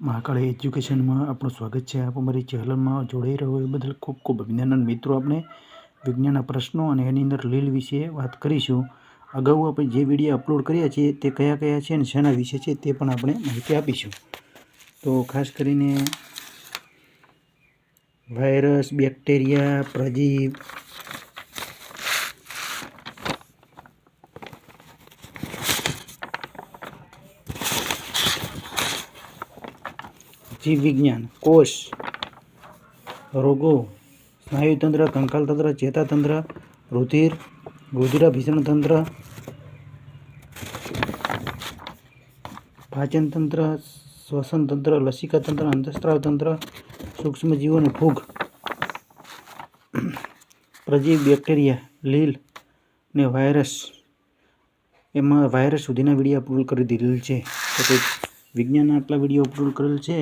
મહાકાળી એજ્યુકેશનમાં આપણું સ્વાગત છે. આપ અમારી ચેનલમાં જોડાઈ રહ્યો એ બદલ ખૂબ ખૂબ અભિનંદન. મિત્રો, આપણે વિજ્ઞાનના પ્રશ્નો અને એની અંદર લીલ વિશે વાત કરીશું. અગાઉ આપણે જે વીડિયો અપલોડ કર્યા છે તે કયા કયા છે અને શેના વિશે છે તે પણ આપણે માહિતી આપીશું. તો ખાસ કરીને વાયરસ, બેક્ટેરિયા, પ્રજીવ જીવ વિજ્ઞાન કોષ, રોગો, સ્નાયુતંત્ર, કંકાલતંત્ર, ચેતાતંત્ર, રુધિર રુધિરાભિસરણ તંત્ર પાચનતંત્ર, શ્વસનતંત્ર, લસિકાતંત્ર અંતઃસ્ત્રાવ તંત્ર સૂક્ષ્મજીવો અને ફૂગ, પ્રજીવ બેક્ટેરિયા, લીલ ને વાયરસ. એમાં વાયરસ સુધીના વીડિયો અપલોડ કરી દીધેલ છે. તે વિજ્ઞાનના આટલા વીડિયો અપલોડ કરેલ છે?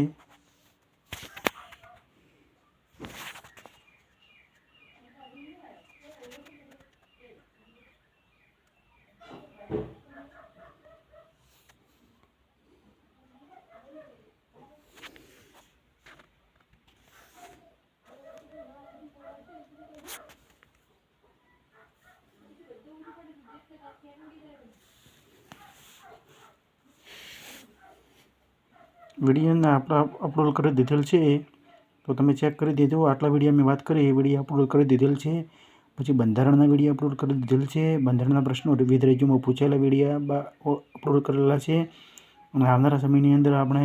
વિડીયોને આપણા અપલોડ કરી દીધેલ છે, તો તમે ચેક કરી દેજો. આટલા વીડિયો મેં વાત કરી, એ વીડિયો અપલોડ કરી દીધેલ છે. પછી બંધારણના વીડિયો અપલોડ કરી દીધેલ છે. બંધારણના પ્રશ્નો વિવિધ રાજ્યોમાં પૂછાયેલા વીડિયો અપલોડ કરેલા છે. અને આવનારા સમયની અંદર આપણે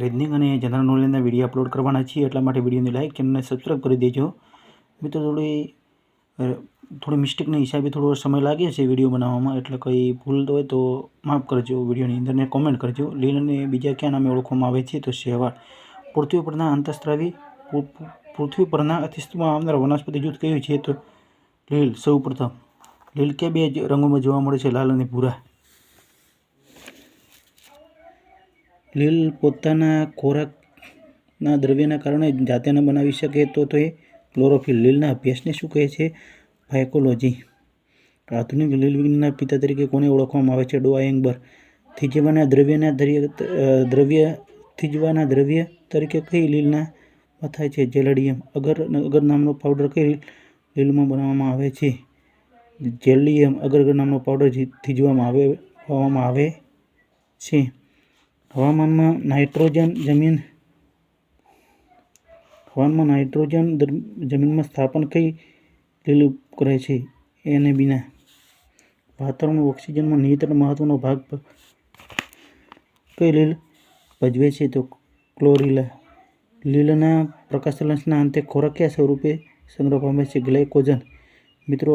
રીઝનિંગ અને જનરલ નોલેજના વીડિયો અપલોડ કરવાના છીએ. એટલા માટે વિડીયોને લાઇક ચેનલને સબસ્ક્રાઈબ કરી દેજો. મિત્રો, થોડી થોડી મિસ્ટેકના હિસાબે થોડો સમય લાગે છે વીડિયો બનાવવામાં, એટલે કંઈ ભૂલ હોય તો માફ કરજો વિડીયોની અંદર ને કોમેન્ટ કરજો. લીલ અને બીજા ક્યાં નામે ઓળખવામાં આવે છે તો શેવાળ. પૃથ્વી પરના અંતઃસ્ત્રાવી પૃથ્વી પરના અતિસ્તમાં આવનાર વનસ્પતિ જૂથ કયું છે તો લીલ, સૌ પ્રથમ. લીલ કે બે રંગોમાં જોવા મળે છે, લાલ અને ભૂરા? લીલ પોતાના ખોરાકના દ્રવ્યના કારણે જાતે ન બનાવી શકે તો તે ક્લોરોફિલ લીલના અભ્યાસને શું કહે છે? ફાયકોલોજી આધુનિક લીલ વિજ્ઞાનના પિતા તરીકે કોને ઓળખવામાં આવે છે? ડોઆયંગબર થીજવાના દ્રવ્યના દ્રવ્ય, થીજવાના દ્રવ્ય તરીકે કઈ લીલના થાય છે? જેલડિયમ. અગર અગર નામનો પાવડર કઈ લીલમાં બનાવવામાં આવે છે? જેલિયમ. અગર અગર નામનો પાવડર થીજવામાં આવે હવામાં આવે છે. હવામાનમાં નાઇટ્રોજન જમીન હવામાનમાં નાઇટ્રોજન જમીનમાં સ્થાપન કઈ લીલું કરે છે. એને બીના વાતાવરણ ઓક્સિજનમાં નિયંત્રણ મહત્વનો ભાગ કઈ લીલ ભજવે છે તો ક્લોરીલા. લીલના પ્રકાશલંશના અંતે ખોરાક સ્વરૂપે સંગ્રહ પામે છે ગ્લાયકોજન. મિત્રો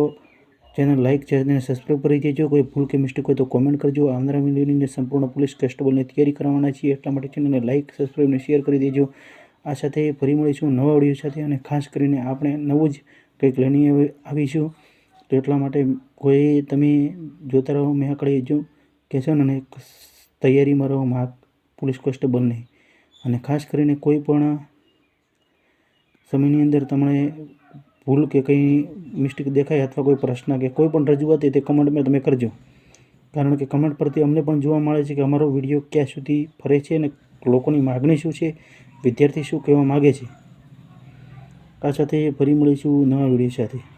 જેને લાઇક ચેનલને સબસ્ક્રાઈબ કરી દેજો. કોઈ ભૂલ કે મિસ્ટેક હોય તો કોમેન્ટ કરજો. આવનારા મિલિયનની સંપૂર્ણ પોલીસ કોન્સ્ટેબલની તૈયારી કરવાના છીએ. એટલા માટે ચેનલને લાઇક સબસ્ક્રાઈબ અને શેર કરી દેજો. આ સાથે ફરી મળીશું નવા ઓડિયો સાથે અને ખાસ કરીને આપણે નવું જ કંઈક લઈને આવીશું. તો એટલા માટે કોઈ તમે જોતા રહો, મેં આકડે જો કહેશો ને તૈયારીમાં રહો મા પોલીસ નહીં અને ખાસ કરીને કોઈ પણ સમયની અંદર તમને ભૂલ કે કંઈ મિસ્ટેક દેખાય અથવા કોઈ પ્રશ્ન કે કોઈ પણ રજૂઆત તે કમેન્ટમાં તમે કરજો. કારણ કે કમેન્ટ પરથી અમને પણ જોવા મળે છે કે અમારો વીડિયો ક્યાં સુધી ફરે છે અને લોકોની માગણી શું છે. વિદ્યાર્થી શું કહેવા માગે છે? આ સાથે ફરી મળીશું નવા વીડિયો સાથે.